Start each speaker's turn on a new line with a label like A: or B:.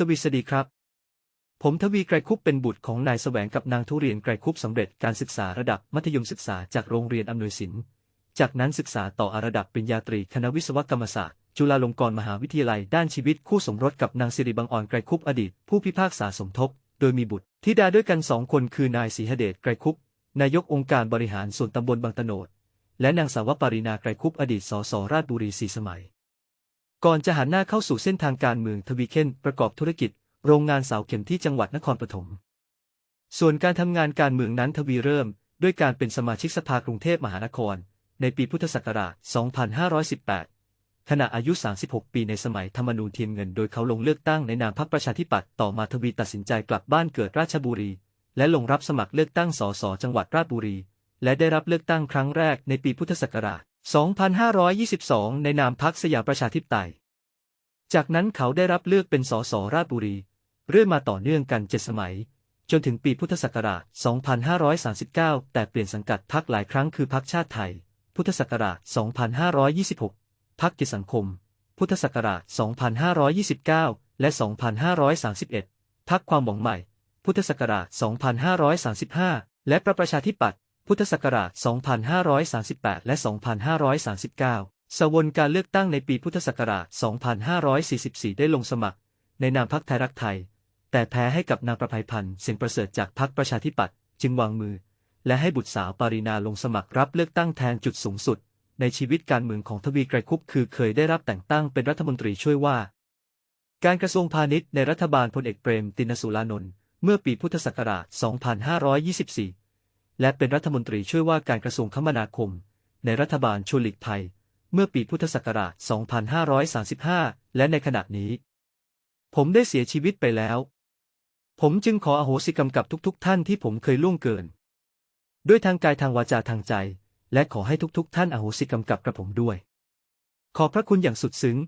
A: สวีสดีครับ ผมทวีไกรคุปเป็นบุตรของนายแสวงกับนางทุเรียนไกรคุปสำเร็จการศึกษาระดับมัธยมศึกษาจากโรงเรียนอำนวยสินจากนั้นศึกษาต่ออระดับปริญญาตรีคณะวิศวกรรมศาสตร์ จุฬาลงกรณ์มหาวิทยาลัยด้านชีวิตคู่สมรสกับนางสิริบังอ่อนไกรคุปอดีต ผู้พิพากษาสมทบ โดยมีบุตรธิดาด้วยกันสองคนคือนายศรีหเดชไกรคุปนายกองค์การบริหารส่วนตำบลบางตะโนดและนางสาวปรินาไกรคุปอดีตสสราชบุรีสีสมัย ก่อนจะหันหน้าเข้าสู่เส้นทางการเมืองทวีเคนประกอบธุรกิจ โรงงานเสาเข็มที่จังหวัดนครปฐม ส่วนการทำงานการเมืองนั้นทวีเริ่ม ด้วยการเป็นสมาชิกสภากรุงเทพมหานคร ในปีพุทธศักราช 2518 ขณะอายุ 36 ปีในสมัยธรรมนูญเทียนเงิน โดยเขาลงเลือกตั้งในนามพรรคประชาธิปัตย์ต่อมาทวีตัดสินใจกลับบ้านเกิดราชบุรี และลงรับสมัครเลือกตั้งสสจังหวัดราชบุรี และได้รับเลือกตั้งครั้งแรกในปีพุทธศักราช2522 ในนามพรรคสยามประชาธิปไตย จากนั้นเขาได้รับเลือกเป็นสสราชบุรี เรื่อยมาต่อเนื่องกันเจ็ดสมัย จนถึงปีพุทธศักราช 2539 แต่เปลี่ยนสังกัดพรรคหลายครั้งคือพรรคชาติไทย พุทธศักราช 2526พรรคกิจสังคม พุทธศักราช 2529 และ 2531พรรคความหวังใหม่ พุทธศักราช 2535 และประประชาธิปัตย์ พุทธศักราช 2538 และ 2539 สวนการเลือกตั้งในปีพุทธศักราช 2544 ได้ลงสมัคร ในนามพรรคไทยรักไทย แต่แพ้ให้กับนางประภัยพันธ์เสียงประเสริฐจากพรรคประชาธิปัตย์จึงวางมือ และให้บุตรสาวปารินาลงสมัครรับเลือกตั้งแทนจุดสูงสุด ในชีวิตการเมืองของทวีไกรคุปคือเคยได้รับแต่งตั้งเป็นรัฐมนตรีช่วยว่า การกระทรวงพาณิชย์ในรัฐบาลพลเอกเปรมตินสุรานนท์เมื่อปีพุทธศักราช 2524 และเป็นรัฐมนตรีช่วยว่าการกระทรวงคมนาคม ในรัฐบาลชวนหลีกภัยเมื่อปีพุทธศักราช 2535 และในขณะนี้ ผมได้เสียชีวิตไปแล้ว ผมจึงขออโหสิกรรมกับทุก ๆ ท่านที่ผมเคยล่วงเกิน ด้วยทางกายทางวาจาทางใจ และขอให้ทุก ๆ ท่านอโหสิกรรมกับกระผมด้วย ขอพระคุณอย่างสุดซึ้ง